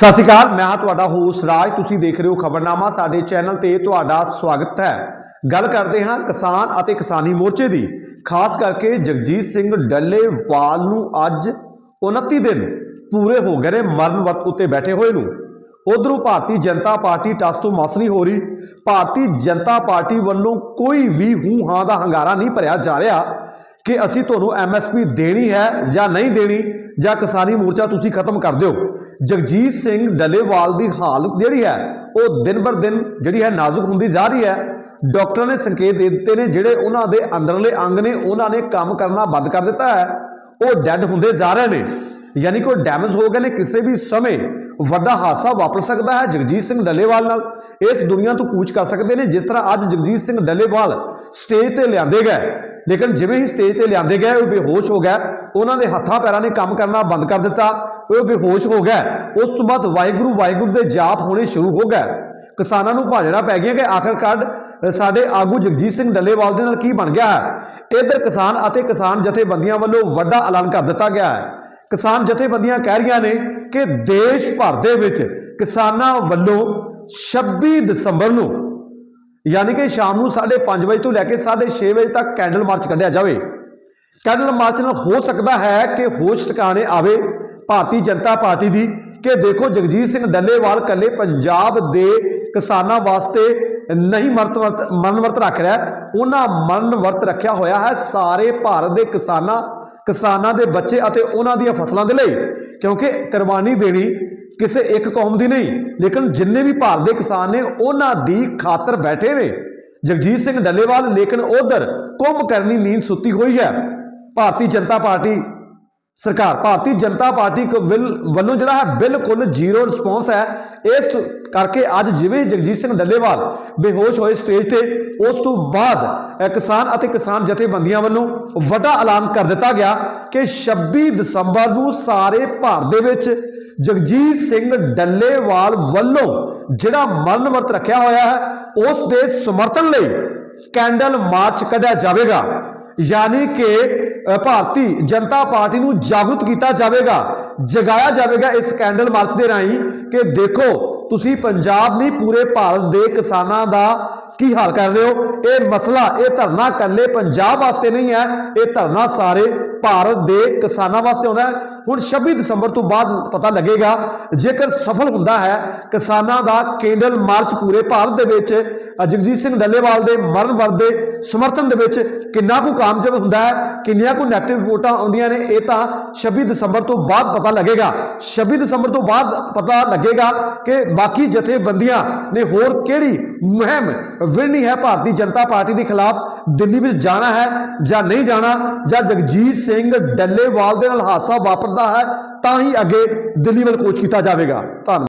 ਸਤਿ ਸ਼੍ਰੀ ਅਕਾਲ, ਮੈਂ ਹਾਂ ਤੁਹਾਡਾ ਹੋਸ ਰਾਜ। ਤੁਸੀਂ ਦੇਖ ਰਹੇ ਹੋ ਖਬਰਨਾਮਾ, ਸਾਡੇ ਚੈਨਲ ਤੇ ਤੁਹਾਡਾ ਸਵਾਗਤ ਹੈ। ਗੱਲ ਕਰਦੇ ਹਾਂ ਕਿਸਾਨ ਅਤੇ ਕਿਸਾਨੀ ਮੋਰਚੇ ਦੀ। ਖਾਸ ਕਰਕੇ ਜਗਜੀਤ ਸਿੰਘ ਡੱਲੇਵਾਲ ਨੂੰ ਅੱਜ 29 ਦਿਨ ਪੂਰੇ ਹੋ ਗਏ ਨੇ ਮਰਨ ਵਰਤ ਉੱਤੇ ਬੈਠੇ ਹੋਏ ਨੂੰ। ਉਧਰੋਂ ਭਾਰਤੀ ਜਨਤਾ ਪਾਰਟੀ ਟਸ ਤੋਂ ਮਸ ਨਹੀਂ ਹੋ ਰਹੀ। ਭਾਰਤੀ ਜਨਤਾ ਪਾਰਟੀ ਵੱਲੋਂ ਕੋਈ ਵੀ ਹੂੰ ਹਾਂ ਦਾ ਹੰਗਾਰਾ ਨਹੀਂ ਭਰਿਆ ਜਾ ਰਿਹਾ ਕਿ ਅਸੀਂ ਤੁਹਾਨੂੰ ਐਮਐਸਪੀ ਦੇਣੀ ਹੈ ਜਾਂ ਨਹੀਂ ਦੇਣੀ ਜਾਂ ਕਿਸਾਨੀ ਮੋਰਚਾ ਤੁਸੀਂ ਖਤਮ ਕਰ ਦਿਓ। ਜਗਜੀਤ ਸਿੰਘ ਡੱਲੇਵਾਲ ਦੀ ਹਾਲਤ ਜਿਹੜੀ ਹੈ, ਉਹ ਦਿਨ ਬਰ ਦਿਨ ਜਿਹੜੀ ਹੈ ਨਾਜ਼ੁਕ ਹੁੰਦੀ ਜਾ ਰਹੀ ਹੈ। ਡਾਕਟਰਾਂ ਨੇ ਸੰਕੇਤ ਦੇ ਦਿੱਤੇ ਨੇ, ਜਿਹੜੇ ਉਹਨਾਂ ਦੇ ਅੰਦਰਲੇ ਅੰਗ ਨੇ, ਉਹਨਾਂ ਨੇ ਕੰਮ ਕਰਨਾ ਬੰਦ ਕਰ ਦਿੱਤਾ ਹੈ। ਉਹ ਡੈੱਡ ਹੁੰਦੇ ਜਾ ਰਹੇ ਨੇ। ਯਾਨੀ ਕਿ ਉਹ ਡੈਮੇਜ ਹੋ ਗਏ ਨੇ ਕਿਸੇ ਵੀ ਸਮੇਂ। ਵੱਡਾ ਹਾਦਸਾ ਵਾਪਰ ਸਕਦਾ ਹੈ ਜਗਜੀਤ ਸਿੰਘ ਡੱਲੇਵਾਲ ਨਾਲ। ਇਸ ਦੁਨੀਆ ਤੋਂ ਕੂਚ ਕਰ ਸਕਦੇ ਨੇ, ਜਿਸ ਤਰ੍ਹਾਂ ਅੱਜ ਜਗਜੀਤ ਸਿੰਘ ਡੱਲੇਵਾਲ ਸਟੇਜ ਤੇ ਲਿਆਂਦੇ ਗਏ। ਲੇਕਿਨ ਜਿਵੇਂ ਹੀ ਸਟੇਜ ਤੇ ਲਿਆਂਦੇ ਗਏ, ਉਹ ਬੇਹੋਸ਼ ਹੋ ਗਿਆ। ਉਹਨਾਂ ਦੇ ਹੱਥਾਂ ਪੈਰਾਂ ਨੇ ਕੰਮ ਕਰਨਾ ਬੰਦ ਕਰ ਦਿੱਤਾ। ਉਹ ਬੇਹੋਸ਼ ਹੋ ਗਿਆ। ਉਸ ਤੋਂ ਬਾਅਦ ਵਾਹਿਗੁਰੂ ਵਾਹਿਗੁਰੂ ਦੇ ਜਾਪ ਹੋਣੇ ਸ਼ੁਰੂ ਹੋ ਗਏ। ਕਿਸਾਨਾਂ ਨੂੰ ਭਾਜਣਾ ਪੈ ਗਿਆ ਕਿ ਆਖਰਕਾਰ ਸਾਡੇ ਆਗੂ ਜਗਜੀਤ ਸਿੰਘ ਡੱਲੇਵਾਲ ਦੇ ਨਾਲ ਕੀ ਬਣ ਗਿਆ ਹੈ। ਇਧਰ ਕਿਸਾਨ ਅਤੇ ਕਿਸਾਨ ਜਥੇਬੰਦੀਆਂ ਵੱਲੋਂ ਵੱਡਾ ਐਲਾਨ ਕਰ ਦਿੱਤਾ ਗਿਆ ਹੈ। ਕਿਸਾਨ ਜਥੇਬੰਦੀਆਂ ਕਹਿ ਰਹੀਆਂ ਨੇ ਕਿ ਦੇਸ਼ ਭਰ ਦੇ ਵਿੱਚ ਕਿਸਾਨਾਂ ਵੱਲੋਂ 26 ਦਸੰਬਰ ਨੂੰ, ਯਾਨੀ ਕਿ ਸ਼ਾਮ ਨੂੰ 5:30 ਵਜੇ ਤੋਂ ਲੈ ਕੇ 6:30 ਵਜੇ ਤੱਕ ਕੈਂਡਲ ਮਾਰਚ ਕੱਢਿਆ ਜਾਵੇ। ਕੈਂਡਲ ਮਾਰਚ ਨਾਲ ਹੋ ਸਕਦਾ ਹੈ ਕਿ ਹੋਸ਼ ਟਿਕਾਣੇ ਆਵੇ ਭਾਰਤੀ ਜਨਤਾ ਪਾਰਟੀ ਦੀ ਕਿ ਦੇਖੋ ਜਗਜੀਤ ਸਿੰਘ ਡੱਲੇਵਾਲ ਕੱਲੇ ਪੰਜਾਬ ਦੇ ਕਿਸਾਨਾਂ ਵਾਸਤੇ ਨਹੀਂ ਮਰਤ ਵਰਤ ਰੱਖ ਰਿਹਾ। ਉਹਨਾਂ ਮਰਨ ਵਰਤ ਰੱਖਿਆ ਹੋਇਆ ਹੈ ਸਾਰੇ ਭਾਰਤ ਦੇ ਕਿਸਾਨਾਂ ਕਿਸਾਨਾਂ ਦੇ ਬੱਚੇ ਅਤੇ ਉਹਨਾਂ ਦੀਆਂ ਫਸਲਾਂ ਦੇ ਲਈ। ਕਿਉਂਕਿ ਕੁਰਬਾਨੀ ਦੇਣੀ ਕਿਸੇ ਇੱਕ ਕੌਮ ਦੀ ਨਹੀਂ, ਲੇਕਿਨ ਜਿੰਨੇ ਵੀ ਭਾਰਤ ਦੇ ਕਿਸਾਨ ਨੇ, ਉਹਨਾਂ ਦੀ ਖਾਤਰ ਬੈਠੇ ਨੇ। ਜਗਜੀਤ ਸਿੰਘ ਡੱਲੇਵਾਲ, ਲੇਕਿਨ ਉਧਰ ਕੁੰਭ ਕਰਨੀ ਨੀਂਦ ਸੁੱਤੀ ਹੋਈ ਹੈ। ਭਾਰਤੀ ਜਨਤਾ ਪਾਰਟੀ ਸਰਕਾਰ, ਭਾਰਤੀ ਜਨਤਾ ਪਾਰਟੀ ਵੱਲੋਂ ਜਿਹੜਾ ਹੈ ਬਿਲਕੁਲ ਜ਼ੀਰੋ ਰਿਸਪੌਂਸ ਹੈ। ਇਸ ਕਰਕੇ ਅੱਜ ਜਿਵੇਂ ਜਗਜੀਤ ਸਿੰਘ ਡੱਲੇਵਾਲ ਬੇਹੋਸ਼ ਹੋਏ ਸਟੇਜ ਤੇ, ਉਸ ਤੋਂ ਬਾਅਦ ਕਿਸਾਨ ਅਤੇ ਕਿਸਾਨ ਜਥੇਬੰਦੀਆਂ ਵੱਲੋਂ ਵੱਡਾ ਐਲਾਨ ਕਰ ਦਿੱਤਾ ਗਿਆ ਕਿ 26 ਦਸੰਬਰ ਨੂੰ ਸਾਰੇ ਭਾਰਤ ਦੇ ਵਿੱਚ ਜਗਜੀਤ ਸਿੰਘ ਡੱਲੇਵਾਲ ਵੱਲੋਂ ਜਿਹੜਾ ਮਰਨ ਵਰਤ ਰੱਖਿਆ ਹੋਇਆ ਹੈ, ਉਸ ਦੇ ਸਮਰਥਨ ਲਈ ਕੈਂਡਲ ਮਾਰਚ ਕੱਢਿਆ ਜਾਵੇਗਾ। ਯਾਨੀ ਕਿ ਭਾਰਤੀ ਜਨਤਾ ਪਾਰਟੀ ਨੂੰ ਜਾਗਰੂਕ ਕੀਤਾ ਜਾਵੇਗਾ, ਜਗਾਇਆ ਜਾਵੇਗਾ ਇਸ ਕੈਂਡਲ ਮਾਰਚ ਦੇ ਰਾਹੀਂ ਕਿ ਦੇਖੋ, ਤੁਸੀਂ ਪੰਜਾਬ ਨਹੀਂ, ਪੂਰੇ ਭਾਰਤ ਦੇ ਕਿਸਾਨਾਂ ਦਾ ਕੀ ਹਾਲ ਕਰ ਰਹੇ ਹੋ? ਇਹ ਮਸਲਾ, ਇਹ ਧਰਨਾ ਇਕੱਲੇ ਪੰਜਾਬ ਵਾਸਤੇ ਨਹੀਂ ਹੈ, ਇਹ ਧਰਨਾ ਸਾਰੇ ਭਾਰਤ ਦੇ ਕਿਸਾਨਾਂ ਵਾਸਤੇ ਆਉਂਦਾ ਹੈ। ਹੁਣ 26 ਦਸੰਬਰ ਤੋਂ ਬਾਅਦ ਪਤਾ ਲੱਗੇਗਾ, ਜੇਕਰ ਸਫਲ ਹੁੰਦਾ ਹੈ, ਕਿਸਾਨਾਂ ਦਾ ਕੇਂਡਲ ਮਾਰਚ ਪੂਰੇ ਭਾਰਤ ਦੇ ਵਿੱਚ ਜਗਜੀਤ ਸਿੰਘ ਡੱਲੇਵਾਲ ਦੇ ਮਰਨ ਵਰਤ ਦੇ ਸਮਰਥਨ ਦੇ ਵਿੱਚ ਕਿੰਨਾ ਕੁ ਕਾਮਯਾਬ ਹੁੰਦਾ ਹੈ, ਕਿੰਨੀਆਂ ਕੁ ਨੈਗੇਟਿਵ ਰਿਪੋਰਟਾਂ ਆਉਂਦੀਆਂ ਨੇ, ਇਹ ਤਾਂ 26 ਦਸੰਬਰ ਤੋਂ ਬਾਅਦ ਪਤਾ ਲੱਗੇਗਾ। 26 ਦਸੰਬਰ ਤੋਂ ਬਾਅਦ ਪਤਾ ਲੱਗੇਗਾ ਕਿ ਬਾਕੀ ਜਥੇਬੰਦੀਆਂ ਨੇ ਹੋਰ ਕਿਹੜੀ ਮੁਹਿੰਮ ਵਿੜਨੀ ਹੈ ਭਾਰਤੀ ਜਨਤਾ ਪਾਰਟੀ ਦੇ ਖਿਲਾਫ, ਦਿੱਲੀ ਵਿੱਚ ਜਾਣਾ ਹੈ ਜਾਂ ਨਹੀਂ ਜਾਣਾ, ਜਾਂ ਜਗਜੀਤ ਸਿੰਘ ਡੱਲੇਵਾਲ ਦੇ ਨਾਲ ਹਾਦਸਾ ਵਾਪਰਦਾ ਹੈ ਤਾਂ ਹੀ ਅੱਗੇ ਦਿੱਲੀ ਵੱਲ ਕੋਚ ਕੀਤਾ ਜਾਵੇਗਾ। ਧੰਨਵਾਦ।